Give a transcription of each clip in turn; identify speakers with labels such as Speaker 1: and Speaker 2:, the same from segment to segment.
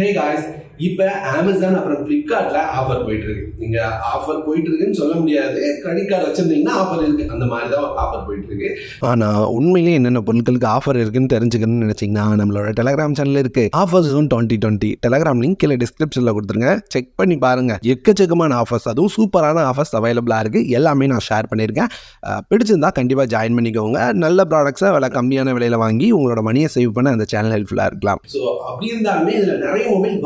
Speaker 1: Hey guys, இப்போ Amazon அப்புறம் ஃப்ளிப்கார்ட்ல offer போயிட்டு இருக்கு நீங்க ஆஃபர் போயிட்டு இருக்குன்னு சொல்ல முடியாது. கிரெடிட் கார்டு வச்சிருந்தீங்கன்னா ஆஃபர் இருக்கு. அந்த மாதிரி தான் ஆஃபர் போயிட்டு இருக்கு
Speaker 2: ஆனால் உண்மையிலேயே என்னென்ன பொருட்களுக்கு ஆஃபர் இருக்குன்னு தெரிஞ்சுக்கணும்னு நினச்சிங்கன்னா நம்மளோட டெலகிராம் சேனல் இருக்கு. Offer zone twenty twenty Telegram link கீழே டிஸ்கிரிப்ஷனில் கொடுத்துருங்க. செக் பண்ணி பாருங்க. எக்கச்சக்கமான ஆஃபர்ஸ் அதுவும் சூப்பரான ஆஃபர்ஸ் அவைலபிளாக இருக்கு. எல்லாமே நான் ஷேர் பண்ணியிருக்கேன். பிடிச்சிருந்தா கண்டிப்பாக ஜாயின் பண்ணிக்கோங்க. நல்ல ப்ராடக்ட்ஸை விலை கம்மியான விலையில் வாங்கி உங்களோட மணியை சேவ் பண்ண அந்த சேனல் ஹெல்ப்ஃபுல்லாக இருக்கலாம்.
Speaker 1: ஸோ அப்படி இருந்தாலுமே இதுல நிறைய மொபைல்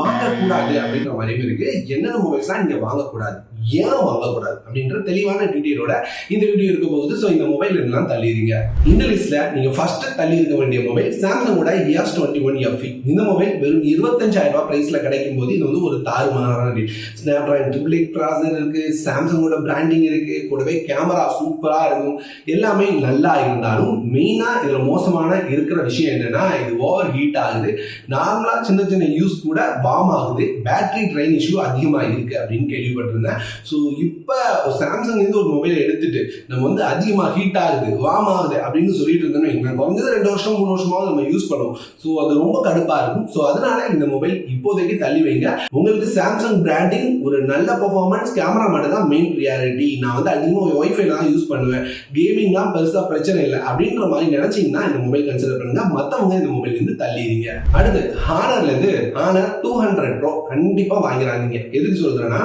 Speaker 1: வாங்கக்கூடாது அப்படின்ற மாதிரியும் இருக்கு. என்னென்ன மொபைல்ஸ்லாம் நீங்க வாங்கக்கூடாது? ஏன் வாங்கக்கூடாது? அப்படின்ற தெளிவான டீட்டெயிலோட இந்த வீடியோ இருக்க போகுது. ஸோ இந்த மொபைல் எல்லாம் தள்ளிடுங்க இந்த லிஸ்ட்ல நீங்க ஃபர்ஸ்ட் தள்ளி இருக்க வேண்டிய மொபைல் சாம்சங்கோட எஸ் டுவெண்ட்டி ஒன் எஃப்இ இந்த மொபைல் வெறும் இருபத்தஞ்சாயிரம் ரூபாய் பிரைஸ்ல கிடைக்கும் போது இது வந்து ஒரு தாறுமாறான Snapdragon triple eight processor இருக்கு. சாம்சங்கோட பிராண்டிங் இருக்கு. கூடவே கேமரா சூப்பரா இருக்கும். எல்லாமே நல்லா இருந்தாலும் மெயினா இதுல மோசமான இருக்கிற விஷயம் என்னன்னா இது ஓவர் ஹீட் ஆகுது நார்மலா சின்ன சின்ன யூஸ் கூட பாம் ஆகுது. பேட்டரி ட்ரெயின் இஷ்யூ அதிகமாக இருக்குது அப்படின்னு கேள்விப்பட்டிருந்தேன். ஸோ இப்போ சாம்சங் இருந்து ஒரு மொபைலை எடுத்துட்டு நம்ம வந்து அதிகமாக ஹீட் ஆகுது வார்ம் ஆகுது அப்படின்னு சொல்லிட்டு இருந்தோம்னு வைங்களேன். குறைஞ்சது ரெண்டு வருஷம் மூணு வருஷமாவது நம்ம யூஸ் பண்ணுவோம் ஸோ அது ரொம்ப கடுப்பாக இருக்கும். ஸோ அதனால இந்த மொபைல் இப்போதைக்கு தள்ளி வைங்க. உங்களுக்கு சாம்சங் பிராண்டிங் ஒரு நல்ல பர்ஃபார்மன்ஸ் கேமரா மட்டும் தான் மெயின் ப்ரியாரிட்டி நான் வந்து அதிகமாக ஒய்ஃபை தான் யூஸ் பண்ணுவேன். கேமிங்லாம் பெருசாக பிரச்சனை இல்லை. அப்படின்ற மாதிரி நினைச்சீங்கன்னா இந்த மொபைல் கன்சிடர் பண்ணுங்க. மற்றவங்க இந்த மொபைல் இருந்து தள்ளிடுங்க. அடுத்து ஹானர்ல இருந்து ஹானர் டூ ஹண்ட்ரட் ப்ரோ கண்டிப்பாக வாங்கிறாங்க எதுக்கு சொல்கிறேன்னா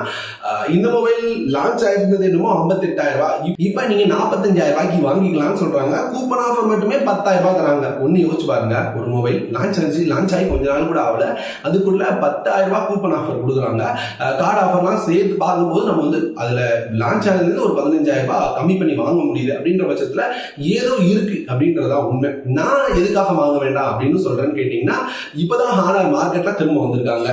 Speaker 1: இந்த மொபைல் லான்ச் ஆயிருந்தது என்னமோ ஐம்பத்தெட்டாயிரம் ரூபாய் இப்போ நீங்கள் நாற்பத்தஞ்சாயிரம் ரூபாய்க்கு வாங்கிக்கலாம்னு சொல்கிறாங்க கூப்பன் ஆஃபர் மட்டுமே பத்தாயிரம் ரூபாய் தராங்க. ஒன்று யோசிச்சு பாருங்க. ஒரு மொபைல் லான்ச் ஆச்சு லான்ச் ஆகி கொஞ்ச நாள் கூட ஆகல. அதுக்குள்ள பத்தாயிரம் ரூபாய் கூப்பன் ஆஃபர் கொடுக்குறாங்க கார்டு ஆஃபர்லாம் சேர்த்து பார்க்கும்போது நம்ம வந்து அதில் லான்ச் ஆனதுல ஒரு பதினஞ்சாயிரம் ரூபாய் கம்மி பண்ணி வாங்க முடியுது அப்படின்ற பட்சத்தில் ஏதோ இருக்கு அப்படின்றதா உண்மை. நான் எதுக்காக வாங்க வேண்டாம் அப்படின்னு சொல்றேன்னு கேட்டீங்கன்னா இப்பதான் ஹானர் மார்க்கெட்ல திரும்ப வந்திருக்காங்க.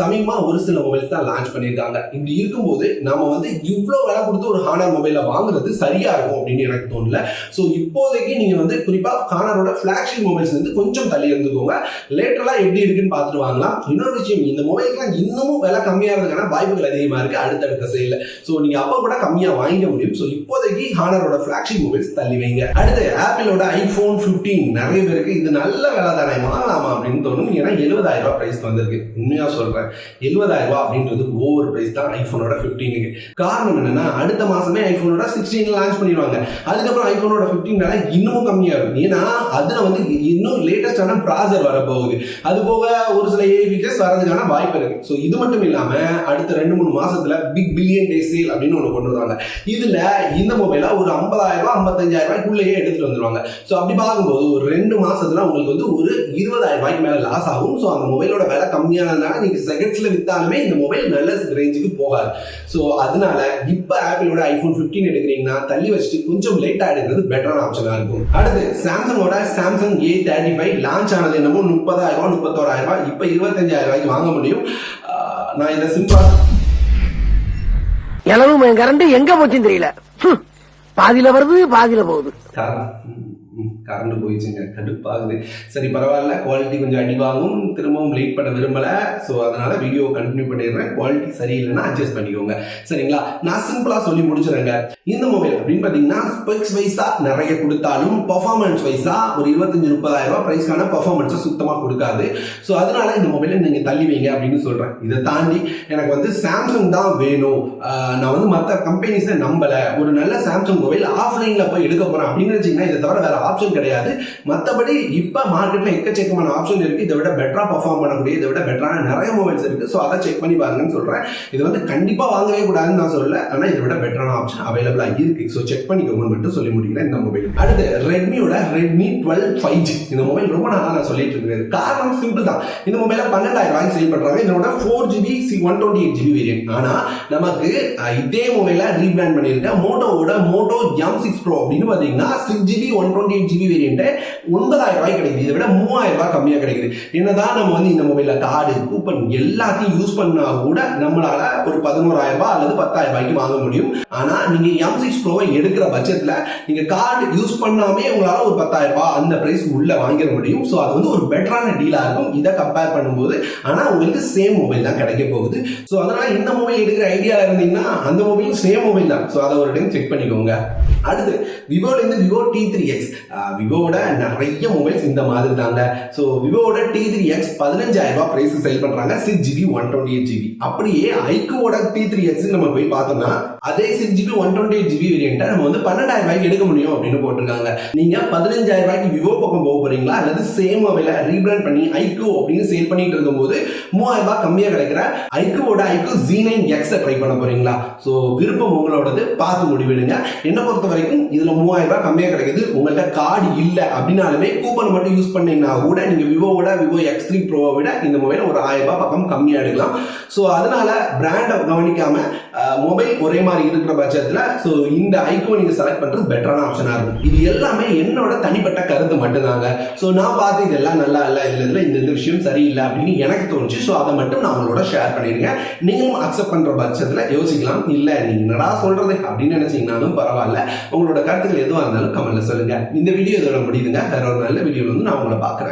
Speaker 1: சமீபமா ஒரு சில மொபைல்ஸ் தான் லான்ச் பண்ணியிருக்காங்க. இப்படி இருக்கும்போது நம்ம வந்து இவ்வளோ விலை கொடுத்து ஒரு ஹானர் மொபைலை வாங்குறது சரியா இருக்கும் அப்படின்னு எனக்கு தோணல. ஸோ இப்போதைக்கு நீங்க வந்து குறிப்பா ஹானரோட ஃபிளாக்ஷிப் மொபைல்ஸ் வந்து கொஞ்சம் தள்ளி இருந்துக்கோங்க. லேட்டரெல்லாம் எப்படி இருக்குன்னு பார்த்துட்டு வாங்கலாம். இன்னொரு விஷயம் இந்த மொபைலுக்குலாம் இன்னமும் விலை கம்மியாகிறதுக்கான வாய்ப்புகள் அதிகமா இருக்கு. அடுத்தடுத்த செயல ஸோ நீங்க அப்போ கூட கம்மியா வாங்கிக்க முடியும். ஸோ இப்போதைக்கு ஹானரோட ஃபிளாக்ஷிப் மொபைல்ஸ் தள்ளி வைங்க. அடுத்து ஆப்பிளோட ஐபோன் 15 நிறைய பேருக்கு இது நல்ல விலை தானே வாங்கலாமா அப்படின்னு தோணும். ஏன்னா எழுபதாயிரம் ரூபாய் பிரைஸ் வந்திருக்கு. உண்மையா சொல்கிறேன் எழுபதாயிரம் ரூபாய் அப்படின்றது ஓவர் பிரைஸ் தான் ஐஃபோனோட ஃபிஃப்டீனுக்கு காரணம் என்னன்னா அடுத்த மாசமே ஐஃபோனோட சிக்ஸ்டீன் லான்ச் பண்ணிடுவாங்க. அதுக்கப்புறம் ஐஃபோனோட ஃபிஃப்டீன் வேலை இன்னமும் கம்மியாக இருக்கும் ஏன்னா அதுல வந்து இன்னும் லேட்டஸ்டான ப்ராசர் வரப்போகுது. அது போக ஒரு சில ஏ ஃபீச்சர்ஸ் வரதுக்கான வாய்ப்பு இருக்கு. ஸோ இது மட்டும் இல்லாமல் அடுத்த ரெண்டு மூணு மாசத்துல பிக் பில்லியன் டே சேல் அப்படின்னு ஒன்று கொண்டு வருவாங்க. இதுல இந்த மொபைல ஒரு ஐம்பதாயிரம் ரூபாய் ஐம்பத்தஞ்சாயிரம் ரூபாய்க்குள்ளேயே எடுத்துட்டு வந்துருவாங்க. ஸோ அப்படி பார்க்கும்போது ஒரு ரெண்டு மாசத்துல உங்களுக்கு வந்து ஒரு இருபதாயிரம் ரூபாய்க்கு மேல லாஸ் ஆகும். ஸோ அந்த மொபைலோட விலை கம்மியானதுனால நீங்க செகண்ட்ஸ்ல வித்தாலுமே இந்த மொபைல் நல்ல ரேஞ்சுக்கு போகாது. ஸோ அதனால இப்போ ஆப்பிளோட ஐபோன் 15 எடுக்கிறீங்கன்னா தள்ளி வச்சுட்டு கொஞ்சம் லேட்டா எடுக்கிறது பெட்டரான ஆப்ஷனா இருக்கும். அடுத்து சாம்சங்கோட Samsung A thirty five launch ஆனது என்னமோ முப்பதாயிரம் ரூபாய் முப்பத்தோராயிரம் ரூபாய் இப்போ இருபத்தஞ்சாயிரம் ரூபாய்க்கு வாங்க முடியும். நான் இதை சிம்பிளா
Speaker 3: இளவு கரண்ட் எங்க போச்சுன்னு தெரியல. பாதியில வருது பாதியில போகுது.
Speaker 1: கரண்ட் போயிடுச்சுங்க கடுப்பாகுது. சரி பரவாயில்ல குவாலிட்டி கொஞ்சம் அடி வாங்கும். திரும்பவும் லேட் பண்ண விரும்பலை. ஸோ அதனால வீடியோ கண்டினியூ பண்ணிடுறேன். குவாலிட்டி சரியில்லைன்னா அட்ஜஸ்ட் பண்ணிக்கோங்க. சரிங்களா? நான் சிம்பிளாக சொல்லி முடிச்சிடுறேங்க. இந்த மொபைல் அப்படின்னு பார்த்தீங்கன்னா ஸ்பெக்ஸ் வைஸா நிறைய கொடுத்தாலும் பர்ஃபார்மன்ஸ் வைஸா ஒரு இருபத்தஞ்சு முப்பதாயிரம் ரூபாய் பிரைஸ்க்கான பர்ஃபார்மன்ஸை சுத்தமாக கொடுக்காது. ஸோ அதனால இந்த மொபைலை நீங்கள் தள்ளி வைங்க அப்படின்னு சொல்கிறேன் இதை தாண்டி எனக்கு வந்து சாம்சங் தான் வேணும். நான் வந்து மற்ற கம்பெனிஸை நம்பலை. ஒரு நல்ல சாம்சங் மொபைல் ஆஃப்லைனில் போய் எடுக்க போகிறேன் அப்படின்னு வச்சிங்கன்னா இதை தவிர வேறு ஆப்ஷன் கிடையாது. மற்றபடி இப்போ மார்க்கெட்டில் எக்கச்சக்கமான ஆப்ஷன் இருக்குது இதை விட பெட்டராக பர்ஃபார்ம் பண்ணக்கூடிய இதை விட பெட்டரான நிறைய மொபைல்ஸ் இருக்குது ஸோ அதை செக் பண்ணி பாருங்கன்னு சொல்கிறேன் இது வந்து கண்டிப்பாக வாங்கவே கூடாதுன்னு நான் சொல்லலை. ஆனால் இதை விட பெட்டரான ஆப்ஷன் அவைலபிள் இருக்கு ஸோ செக் பண்ணிக்கோங்க மட்டும் சொல்லி முடிக்கிறேன் இந்த மொபைல் அடுத்து ரெட்மியோட ரெட்மி டுவெல் ஃபைவ் ஜி இந்த மொபைல் ரொம்ப நாளாக நான் சொல்லிட்டு இருக்கேன் காரணம் சிம்பிள் தான். இந்த மொபைல பன்னெண்டாயிரம் ரூபாய்க்கு சேல் பண்றாங்க. இதனோட four GB C one twenty eight GB variant ஆனா நமக்கு இதே மொபைல ரீபிராண்ட் பண்ணியிருக்கேன் மோட்டோவோட மோட்டோ எம் சிக்ஸ் ப்ரோ அப்படின்னு பாத்தீங்கன்னா six GB one twenty eight GB variant ஒன்பதாயிரம் ரூபாய் கிடைக்குது. இதை விட மூவாயிரம் ரூபாய் கம்மியாக கிடைக்குது. என்னதான் நம்ம வந்து இந்த மொபைலில் கார்டு கூப்பன் எல்லாத்தையும் யூஸ் பண்ணா கூட நம்மளால ஒரு பதினோராயிரம் ரூபாய் அல்லது பத்தாயிரம் ரூபாய்க்கு வாங்க முடியும். ஆனா நீங்க எம் சிக்ஸ் ப்ரோவை எடுக்கிற பட்சத்தில் நீங்கள் கார்டு யூஸ் பண்ணாமே உங்களால் ஒரு பத்தாயிரம் ரூபாய் அந்த ப்ரைஸ் உள்ளே வாங்கிட முடியும். ஸோ அது வந்து ஒரு பெட்டரான டீலாக இருக்கும். இதை கம்பேர் பண்ணும்போது ஆனால் உங்களுக்கு சேம் மொபைல் தான் கிடைக்க போகுது. ஸோ அதனால் இந்த மொபைல் எடுக்கிற ஐடியா இருந்தீங்கன்னா அந்த மொபைலும் சேம் மொபைல் தான். ஸோ அதை ஒரு டைம் செக் பண்ணிக்கோங்க. அடுத்து விவோலேருந்து விவோ டி த்ரீ எக்ஸ் விவோட நிறைய மொபைல்ஸ் இந்த மாதிரி தாங்க. ஸோ விவோட டி த்ரீ எக்ஸ் பதினஞ்சாயிரம் ரூபாய் ப்ரைஸ் செல் பண்ணுறாங்க six GB one twenty eight GB அப்படியே ஐக்கோட டி த்ரீ எக்ஸ் நம்ம போய் பார்த்தோம்னா அதே six GB one twenty eight GB வேரியண்ட்டை நம்ம வந்து பன்னெண்டாயிரம் ரூபாய்க்கு எடுக்க முடியும் அப்படின்னு போட்டிருக்காங்க. நீங்க பதினஞ்சாயிரம் ரூபாய்க்கு விவோ பக்கம் போக போறீங்களா? அல்லது சேம் மொபைலை ரீபிராண்ட் பண்ணி ஐக்யூ அப்படின்னு சேல் பண்ணிட்டு இருக்கும்போது மூவாயிரம் ரூபாய் கம்மியா கிடைக்கிற ஐக்யூவோட ஐக்யூ ஜி நைன் எக்ஸை ட்ரை பண்ண போறீங்களா? ஸோ விருப்பம் உங்களோடது. பார்த்து முடிவெடுங்க. என்ன பொறுத்த வரைக்கும் இதுல மூவாயிரம் ரூபாய் கம்மியா கிடைக்குது. உங்கள்ட்ட கார்டு இல்ல அப்படின்னாலுமே கூப்பன் மட்டும் யூஸ் பண்ணீங்கன்னா கூட நீங்க விவோவோட விவோ எக்ஸ் த்ரீ ப்ரோவை விட இந்த மொபைல் ஒரு ஆயிரம் ரூபாய் பக்கம் கம்மியா எடுக்கலாம். ஸோ அதனால பிராண்டை கவனிக்காம மொபைல் ஒரே மாதிரி இருக்கிற பட்சத்தில் ஸோ இந்த ஐக்கோ நீங்கள் செலக்ட் பண்ணுறது பெட்டரான ஆப்ஷனாக இருக்கும். இது எல்லாமே என்னோட தனிப்பட்ட கருத்து மட்டும்தாங்க. ஸோ நான் பார்த்து இதெல்லாம் நல்லா இல்லை இதில் இதில் இந்த இந்த விஷயம் சரியில்லை அப்படின்னு எனக்கு தோணுச்சு. ஸோ அதை மட்டும் நான் உங்களோட ஷேர் பண்ணிடுங்க நீங்களும் அக்செப்ட் பண்ணுற பட்சத்தில் யோசிக்கலாம். இல்லை நீங்கள் என்னடா சொல்கிறது அப்படின்னு நினச்சிங்கனாலும் பரவாயில்ல. உங்களோட கருத்துக்கள் எதுவாக இருந்தாலும் கமெண்ட்டில் சொல்லுங்கள் இந்த வீடியோ இதோட முடியுதுங்க. வேற ஒரு நல்ல வீடியோவில் வந்து நான் உங்களை பார்க்குறேன்.